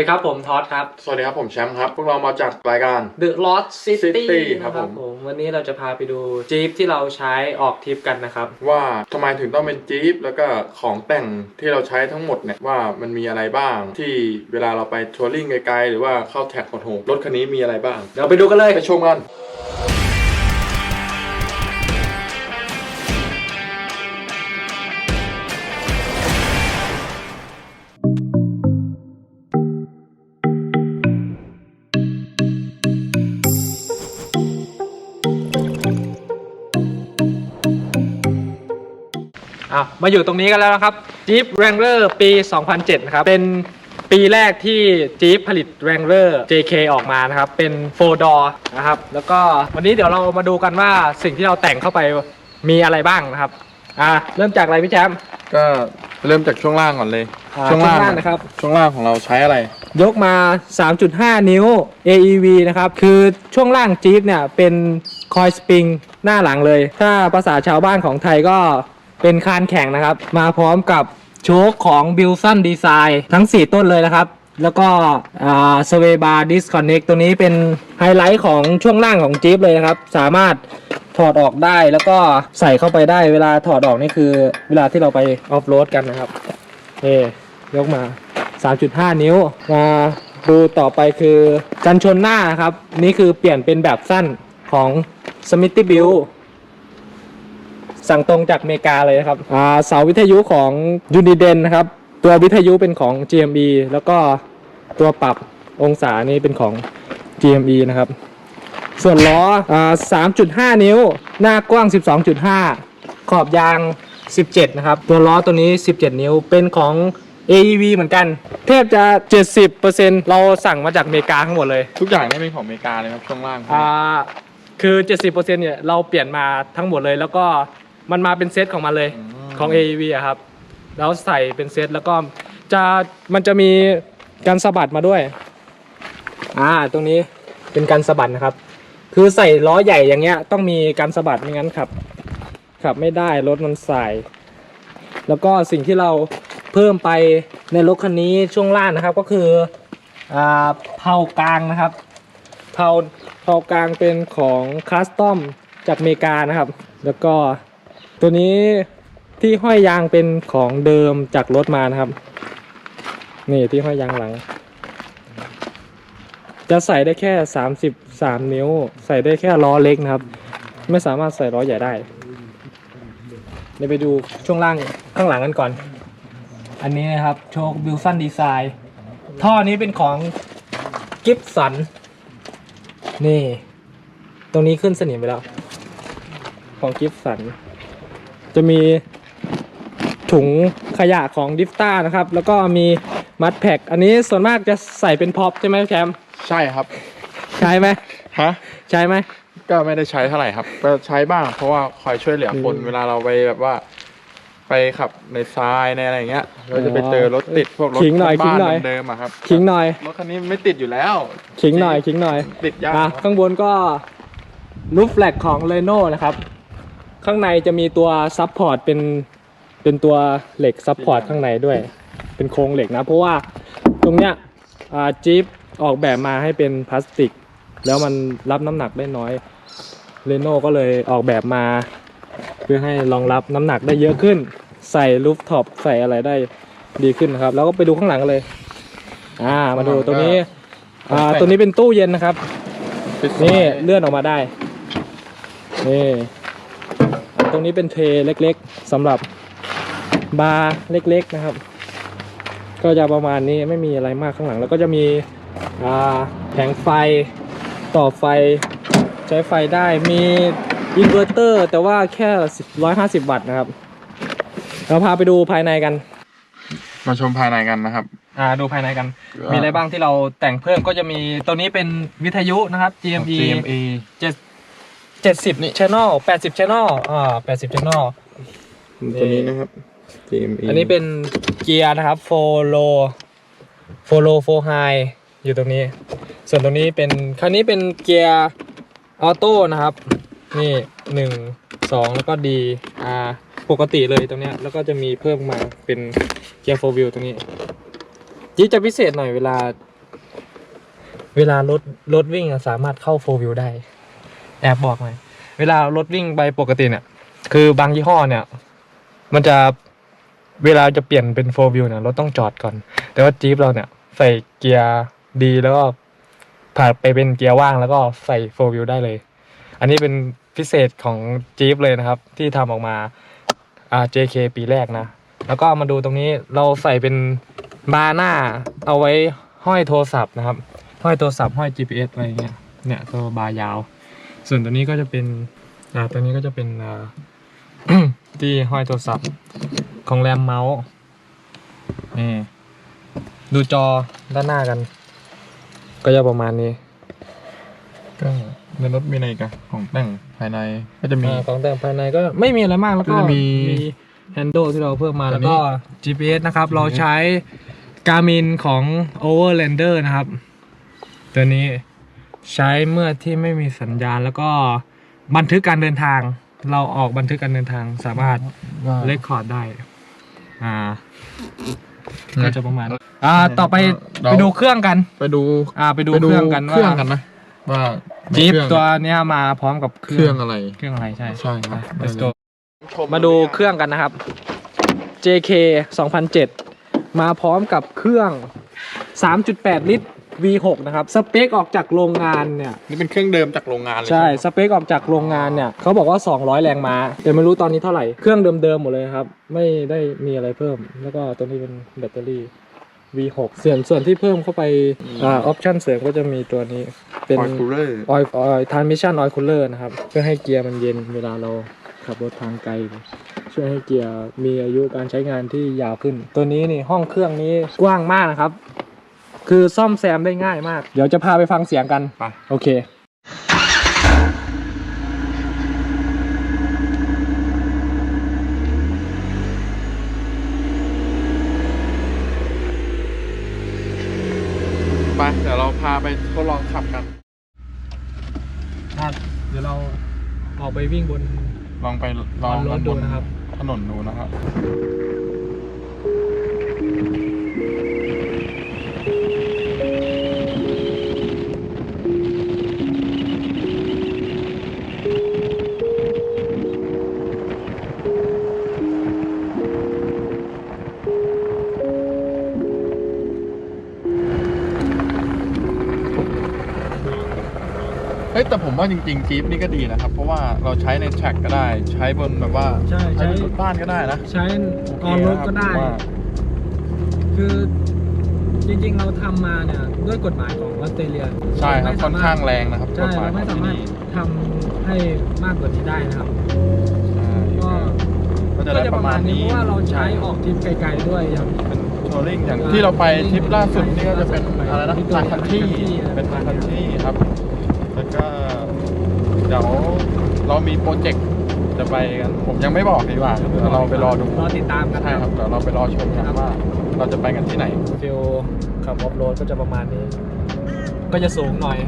ดีครับผมท็อตครับ สวัสดีครับผมแชมป์ครับ พวกเรามาจากรายการ The Lost City, City นะครับผมผม วันนี้เราจะพาไปดูจี๊ปที่เราใช้ออกทริปกันนะครับ ว่าทำไมถึงต้องเป็นจี๊ปแล้วก็ของแต่งที่เราใช้ทั้งหมดเนี่ยว่ามันมีอะไรบ้างที่เวลาเราไปทัวริ่งไกลๆ หรือว่าเข้าแท็กโหดๆรถคันนี้มีอะไรบ้าง เดี๋ยวไปดูกันเลย ไปชมกัน อะมาอยู่ตรงนี้กันแล้วนะครับ Jeep Wrangler ปี 2007 นะครับ เป็นปีแรกที่ Jeep ผลิต Wrangler JK ออกมานะครับ เป็น 4 door นะครับ แล้วก็วันนี้เดี๋ยวเรามาดูกันว่าสิ่งที่เราแต่งเข้าไปมีอะไรบ้างนะครับ อะเริ่มจากอะไรพี่แชมป์ ก็เริ่มจากช่วงล่างก่อนเลย อ่าช่วงล่างนะครับ ช่วงล่างของเราใช้อะไร ยกมา 3.5 นิ้ว AEV นะครับ คือช่วงล่างจี๊ปเนี่ยเป็นคอยสปริงหน้าหลังเลย ถ้าภาษาชาวบ้านของไทยก็ เป็นคานแข่งนะครับ มาพร้อมกับโชคของ b i l s o n Design ทั้ง 4 ต้นเลยนะครับ แล้วก็สเวบาร์ดิสคอนเน c ตัวนี้เป็นไฮไลท์ของช่วงล่างของจี๊ปเลยนะครับ สามารถถอดออกได้แล้วก็ใส่เข้าไปได้เวลาถอดออกนี่คือเวลาที่เราไปออฟโรดกันนะครับนี่ยกมา 3.5 นิ้วมาดูต่อไปคือกันชนหน้าครับ นี่คือเปลี่ยนเป็นแบบสั้นของ s m i t h y b u i l สั่งตรงจากอเมริกาเลยนะครับอ่าเสาวิทยุของ Uniden นะครับ ตัววิทยุเป็นของ GME แล้วก็ตัวปรับองศานี่เป็นของ GME นะครับ ส่วนล้ออ่า3.5 นิ้ว หน้ากว้าง 12.5 ขอบยาง 17 นะครับ ตัวล้อตัวนี้ 17 นิ้วเป็นของ AEV เหมือนกันแทบจะ 70%เราสั่งมาจากอเมริกาทั้งหมดเลย ทุกอย่างนี่เป็นของอเมริกาเลยครับช่วงล่างอ่าคือ 70%เนี่ยเราเปลี่ยนมาทั้งหมดเลยแล้วก็ มันมาเป็นเซตของมันเลยของ AEV อะครับ แล้วใส่เป็นเซตแล้วก็จะมันจะมีการสะบัดมาด้วย อ่า ตรงนี้เป็นการสะบัดนะครับ คือใส่ล้อใหญ่อย่างเงี้ย ต้องมีการสะบัดไม่งั้นขับขับไม่ได้รถมันสาย แล้วก็สิ่งที่เราเพิ่มไปในรถคันนี้ช่วงล่างนะครับก็คืออ่าเผากลางนะครับเผาเผากลางเป็นของคัสตอมจากอเมริกานะครับ แล้วก็ ตัวนี้ที่ห้อยยางเป็นของเดิมจากรถมานะครับ นี่ที่ห้อยยางหลัง จะใส่ได้แค่ 33 นิ้ว ใส่ได้แค่ล้อเล็กนะครับ ไม่สามารถใส่ล้อใหญ่ได้เดี๋ยวไปดูช่วงล่างข้างหลังกันก่อน อันนี้นะครับโชคบิลสันดีไซน์ท่อนี้เป็นของกิฟสัน นี่ ตรงนี้ขึ้นสนิมไปแล้ว ของกิฟสัน จะมีถุงขยะของดิฟต้านะครับ แล้วก็มีมัดแพ็กอันนี้ส่วนมากจะใส่เป็นพ็อปใช่ไหมแชมป์ใช่ครับ ใช่ไหมฮะ ใช่ไหมก็ไม่ได้ใช้เท่าไหร่ครับ ก็ใช้บ้างเพราะว่าคอยช่วยเหลือคนอืมเวลาเราไปแบบว่า ไปขับในทรายในอะไรอย่างเงี้ย เราจะไปเจอรถติดพวกรถขิงหน่อยบ้านขิงหน่อยเดิมๆอะครับขิงหน่อยรถคันนี้ไม่ติดอยู่แล้วขิงหน่อยขิงหน่อยติดยากอะข้างบนก็รูปแฟลกของ r e n o นะครับ ข้างในจะมีตัวซับพอร์ตเป็นเป็นตัวเหล็กซับพอร์ตข้างในด้วย เป็นโครงเหล็กนะ เพราะว่าตรงเนี้ยอ่าจี๊ปออกแบบมาให้เป็นพลาสติก แล้วมันรับน้ำหนักได้น้อยเรโน่ก็เลยออกแบบมา เพื่อให้รองรับน้ำหนักได้เยอะขึ้น ใส่รูฟท็อปใส่อะไรได้ดีขึ้นนะครับ แล้วก็ไปดูข้างหลังกันเลย อ่ามาดูตรงนี้อ่าตัวนี้เป็นตู้เย็นนะครับติดนี่เลื่อนออกมาได้นี่อ่า ตรงนี้เป็นเทรย์เล็กๆสำหรับบาร์เล็กๆนะครับ ก็จะประมาณนี้ไม่มีอะไรมากข้างหลัง แล้วก็จะมีอ่าแผงไฟต่อไฟใช้ไฟได้มีอินเวอร์เตอร์ แต่ว่าแค่ 150 วัตต์นะครับ เราพาไปดูภายในกัน มาชมภายในกันนะครับ อ่าดูภายในกัน มีอะไรบ้างที่เราแต่งเพิ่มก็จะมีตัวนี้เป็นวิทยุนะครับ GME GME เจ็ดเจ็ดสิบ channel แปดสิบ channel อ่าแปดสิบ channel ตัวนี้นะครับ GME อันนี้เป็นเกียร์นะครับ four low four low four high อยู่ตรงนี้ ส่วนตรงนี้เป็นคันนี้เป็นเกียร์ออโต้นะครับ นี่หนึ่งสองแล้วก็ D R ปกติเลยตรงเนี้ยแล้วก็จะมีเพิ่มมาเป็นเกียร์ four wheel ตรงนี้จีจะพิเศษหน่อยเวลา เวลารถรถวิ่งอะสามารถเข้าโฟวิวได้ แอบบอกหน่อยเวลารถวิ่งไปปกติเนี่ย คือบางยี่ห้อเนี่ย มันจะเวลาจะเปลี่ยนเป็นโฟวิวเนี่ยรถต้องจอดก่อน แต่ว่าจี๊ปเราเนี่ย ใส่เกียร์ดีแล้วก็ผ่านไปเป็นเกียร์ว่างแล้วก็ใส่โฟวิวได้เลย อันนี้เป็นพิเศษของจี๊ปเลยนะครับ ที่ทำออกมาอ่า JK ปีแรกนะ แล้วก็มาดูตรงนี้เราใส่เป็นบาร์หน้าเอาไว้ห้อยโทรศัพท์นะครับ ห้อยโทรศัพท์ห้อย GPS อะไรเงี้ยเนี่ยตัวบาร์ยาว ส่วนตัวนี้ก็จะเป็นอ่าตัวนี้ก็จะเป็นอ่าที่ห้อยโทรศัพท์ของแรมเมาส์นี่ดูจอด้านหน้ากัน ก็จะประมาณนี้ ก็ในรถมีอะไรอีกันของแต่งภายในก็จะมีอ่าของแต่งภายในก็ไม่มีอะไรมากแล้วก็ก็จะมีแฮนด์ลที่เราเพิ่มมาตัแล้ววนี้ก็ GPS นะครับ เราใช้ Garmin ของ Overlander นะครับ ตัวนี้ ใช้เมื่อที่ไม่มีสัญญาณ แล้วก็บันทึกการเดินทาง เราออกบันทึกการเดินทางสามารถเลคคอร์ดได้ อ่า ก็จะประมาณ อ่า ต่อไปเราไปดูเครื่องกัน ไปดู อ่า ไปดูเครื่องกันเครื่องว่ากันนะว่าจี๊ปเครื่องตัวเนี้ยมาพร้อมกับเคเครื่รื่อองงอะไร เครื่องอะไรใช่ ใช่ครับ Let's go มาดูเครื่องกันนะครับ JK 2007 มาพร้อมกับเครื่อง 3.8 ลิตร V6 นะครับ สเปคออกจากโรงงานเนี่ย นี่เป็นเครื่องเดิมจากโรงงานเลยใช่ไหมสเปคออกจากโรงงานเนี่ยเขาบอกว่า 200 แรงม้าแต่ไม่รู้ตอนนี้เท่าไหร่ เครื่องเดิมๆหมดเลยครับ ไม่ได้มีอะไรเพิ่ม แล้วก็ตัวนี้เป็นแบตเตอรี่ V6 ส่วนส่วนที่เพิ่มเข้าไปอ่าออปชั่นเสริมก็จะมีตัวนี้ เป็นคอยคูลเลอร์ออยออยทานมิชชั่นออยคูลเลอร์นะครับ เพื่อให้เกียร์มันเย็นเวลาเราขับรถทางไกล ช่วยให้เกียร์มีอายุการใช้งานที่ยาวขึ้น ตัวนี้นี่ห้องเครื่องนี้กว้างมากนะครับ คือซ่อมแซมได้ง่ายมาก เดี๋ยวจะพาไปฟังเสียงกันไป โอเค ไป เดี๋ยวเราพาไปทดลองขับกัน เดี๋ยวเราออกไปวิ่งบนลองไปลองรถดูนะครับ ถนนดูนะครับเฮ้ แต่ผมว่าจริงๆจี๊ปนี่ก็ดีนะครับ เพราะว่าเราใช้ในแทร็กก็ได้ ใช้บนแบบว่าใช่ใช้ บนรถบ้านก็ได้นะใช้ออนรถก็ได้ โอเคนะครับผมว่าคือจริงๆเราทำมาเนี่ย ด้วยกฎหมายของออสเตรเลียใช่ครับไม่ค่อนสมรถข้างแรงนะครับใช่กฎหเราไม่ของสาที่มารถนี่ทำให้มากกว่านี้ได้นะครับใช่ก็ก็จะก็ได้จะปประระมามาณณนี้นี้เพราะว่าเราใช้ออกทริปไกลๆด้วยอย่าง เป็นทัวริงอย่างที่เราไปทริปล่าสุดนี่ก็จะเป็นอะไรนะที่ตัวมาคันที่ Country เป็นมาคันที่ครับแล้วก็เดี๋ยวเรามีโปรเจกต์จะไปกัน ผมยังไม่บอกดีกว่าเดี๋ยวเราไปรอดูรอติดตามกันใช่ครับเดี๋ยวเราไปรอชมกันว่า เราจะไปกันที่ไหนฟิลขับออฟโรดก็จะประมาณนี้ ก็จะสูงหน่อย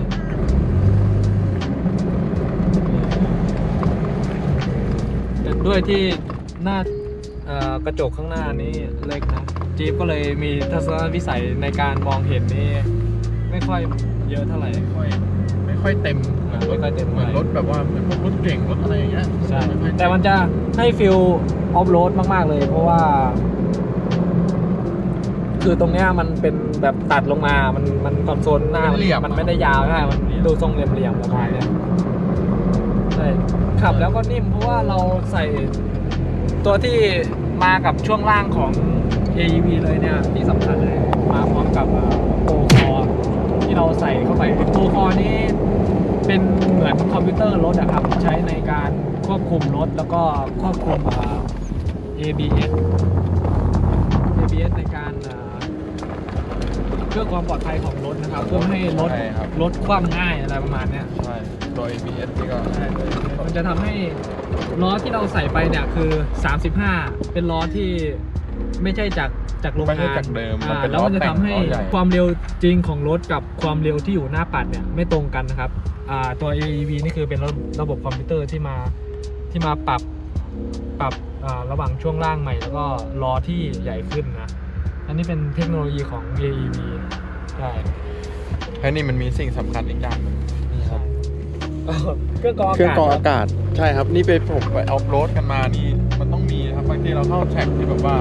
ด้วยที่หน้าเอ่อกระจกข้างหน้านี้เล็กนะจี๊ปก็เลยมีทัศนวิสัยในการมองเห็นนี่ไม่ค่อยเยอะเท่าไหร่ไม่ค่อยไม่ ค่อยเต็มไม่ค่อยเต็มเหมือนรถแบบว่าเหมือนพวกรถเก่งรถอะไรอย่างเงี้ยใช่ไค่อยเแต่มันจะให้ฟิลออฟโรดมาก ๆ เลย เพราะว่า คือตรงเนี้ยมันเป็นแบบตัดลงมา มันมันคอนโซลหน้าเป็นเหลี่ยม มันไม่ได้ยาวใช่มันดูทรงเหลี่ยมๆประมาณเนี้ยใช่ขับแล้วก็นิ่มเพราะว่าเราใส่ ตัวที่มากับช่วงล่างของ AEV เลยเนี่ยที่สำคัญเลยมาพร้อมกับโปรคอที่เราใส่เข้าไปโปรคอนี่ เป็นเหมือนคอมพิวเตอร์รถอะครับ ใช้ในการควบคุมรถแล้วก็ควบคุมอ่า ABS ABS ในการอ่าเพื่อความปลอดภัยของรถนะครับ เพื่อไม่ให้รถใช่ครับ รถคว่ำง่ายอะไรประมาณเนี้ย ใช่ตัว ABS นี่ก็ใช่มันจะทำให้ล้อที่เราใส่ไปเนี่ยคือ 35 เป็นล้อที่ไม่ใช่จาก จากโรงไม่งาใช่นจากเดิมมันอ่าเป็นแล้วมันจะทำให้ล้อแต่งล้อใหญ่ ความเร็วจริงของรถกับความเร็วที่อยู่หน้าปัดเนี่ยไม่ตรงกันนะครับอ่าตัว AEV นี่คือเป็นระบบระบบคอมพิวเตอร์ที่มาที่มาปรับปรับอ่าระหว่างช่วงล่างใหม่ แล้วก็ล้อที่ใหญ่ขึ้นนะอันนี้เป็นเทคโนโลยีของ AEV ใช่แค่นี้มันมีสิ่งสำคัญอีกอย่างหนึ่งนี่ครับ เครื่องกรองเครื่องกรองอาอากาศใช่ครับ นี่ไปผมไปออฟโรดกันมานี่มันต้องมีนะครับบางทีเราเข้าแท็กที่แบบว่า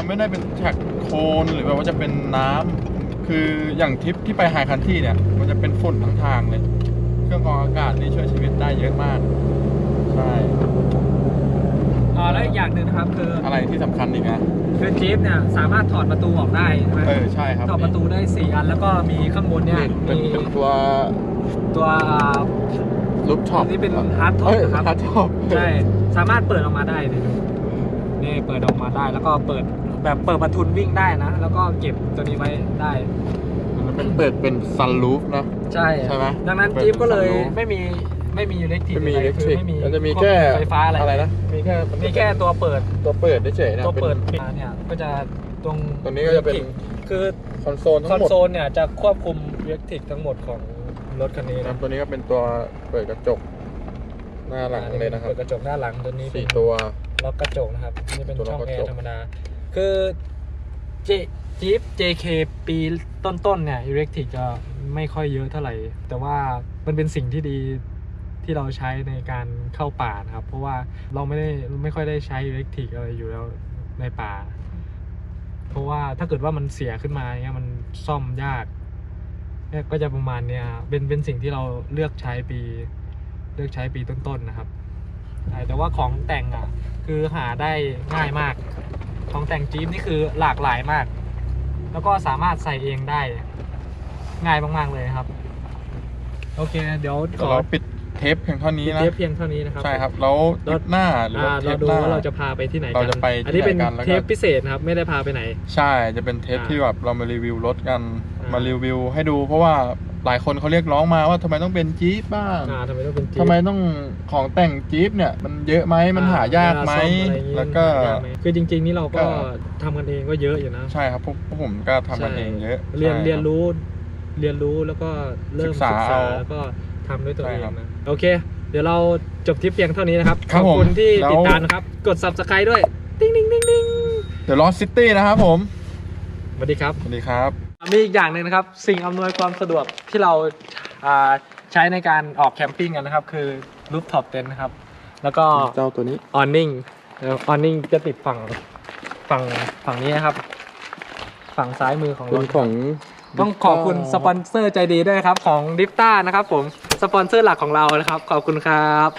มันไม่ได้เป็นแท็กโคลนหรือแบบว่าจะเป็นน้ำคืออย่างทริปที่ไปไฮคันที่เนี่ย มันจะเป็นฝุ่นทั้งทางเลย เครื่องกรองอากาศนี่ช่วยชีวิตได้เยอะมาก ใช่อ่าแล้วอีกอย่างหนึ่งนะครับคืออะไรที่สำคัญอีกนะคือจี๊ปเนี่ยสามารถถอดประตูออกได้ใช่ไหมเออใช่ครับถอดประตูได้4อันแล้วก็มีข้างบนเนี่ยเป็นมีเป็นตัวตัวรูปท็อปอันนี้เป็น hard top นะครับฮาร์ดท็อปใช่สามารถเปิดออกมาได้เนี่ยนี่เปิดออกมาได้แล้วก็เปิด แบบเปิดประทุนวิ่งได้นะ แล้วก็เก็บตัวนี้ไว้ได้ มันเป็นเปิดเป็นซันรูฟนะ ใช่ใช่ไหมดังนั้นเปิดจี๊ปก็เลย sunroof ไม่มีไม่มีอิเล็กทริกไม่มีอิเล็กทริกไม่มีมันจะมีควบแค่ไฟฟ้าอะไรอะไรนะมีแค่มีแค่ตัวเปิดตัวเปิดเฉยๆนะตัวเปิดนปิดเนี่ยก็จะตรงตรงนี้ก็จะเป็นคือคอนโซลคทั้อนงหมดโซลเนี่ยจะควบคุมอิเล็กทริกทั้งหมดของรถคันนี้นะนะตัวนี้ก็เป็นตัวเปิดกระจกหน้าหลังเลยนะครับเปิดกระจกหน้าหลังตัวนี้เป็นสี่ตัวล็อกกระจกนะครับนี่เป็นตัวล็ช่ออกงกระแอจกร์ธรรมดา คือเจจี๊ป JK ปีต้นๆเนี่ยอิเล็กทริกจะไม่ค่อยเยอะเท่าไหร่ แต่ว่ามันเป็นสิ่งที่ดีที่เราใช้ในการเข้าป่านะครับ เพราะว่าเราไม่ได้ไม่ค่อยได้ใช้อิเล็กทริกอะไรอยู่แล้วในป่า เพราะว่าถ้าเกิดว่ามันเสียขึ้นมาเนี่ยมันซ่อมยากเนี่ยก็จะประมาณเนี้ยเป็นเป็นสิ่งที่เราเลือกใช้ปีเลือกใช้ปีต้นๆนะครับแต่ว่าของแต่งอะคือหาได้ง่ายมาก ของแต่งจี๊ปนี่คือหลากหลายมาก แล้วก็สามารถใส่เองได้ ง่ายมาก ๆ เลยครับ โอเค เดี๋ยวขเดี๋ยวอเราปิดเทปเพียงเท่านี้ปิดนะ เทปเพียงเท่านี้นะครับ ใช่ครับแล้วเราทริปหน้าหรืออ่าว่าเทเราปดูหน้า ว่าเราจะพาไปที่ไหนกันเราจะไปที่อันนี้เป็นไหนกันแล้วก็ เทปพิเศษนะครับ ไม่ได้พาไปไหน ใช่จะเป็นเทปอ่าที่แบบเรามารีวิวรถกันอ่าม มารีวิวให้ดู เพราะว่า หลายคนเขาเรียกร้องมาว่าทำไมต้องเป็นจี๊ปบ้างอ่าทำไมต้องเป็นจี๊ปทำไมต้องของแต่งจี๊ปเนี่ย มันเยอะไหมมันหายากไหมเวลซ่ออะไรอย่างงี้แล้วก็ หายาไหมคือจริง ๆ นี่เราก็ก็ ทำกันเองก็เยอะอยู่นะใช่ครับพวกพวกผมก็ทำกันเองเยอะเรียนใช่คบ เรียนรู้เรียนรู้แล้วก็เริ่มศึศึกกษาษาเอาแล้วก็ทำด้วยตัวใช่เองครับนะโอเค เดี๋ยวเราจบทริปเพียงเท่านี้นะครับครัขบอบคุณผมที่แล้ว ติดตามนะครับกด subscribe ด้วย ติ๊งติ๊งติ๊งติ๊งเดี๋ยวลอสซิตี้นะครับผม สวัสดีครับ สวัสดีครับ มีอีกอย่างหนึ่งนะครับ สิ่งอำนวยความสะดวกที่เราอ่าใช้ในการออกแคมปิ้งกันนะครับ คือรูฟท็อปเต็นท์นะครับ แล้วก็เจ้าตัวนี้ออนนิ่งออนนิ่งจะติดฝั่งฝั่งฝั่งนี้นะครับ ฝั่งซ้ายมือของเป็รนถของต้องขอบคุณสปอนเซอร์ใจดีด้วยนะครับ ของดิฟต้านะครับ ผมสปอนเซอร์หลักของเรานะครับ ขอบคุณครับ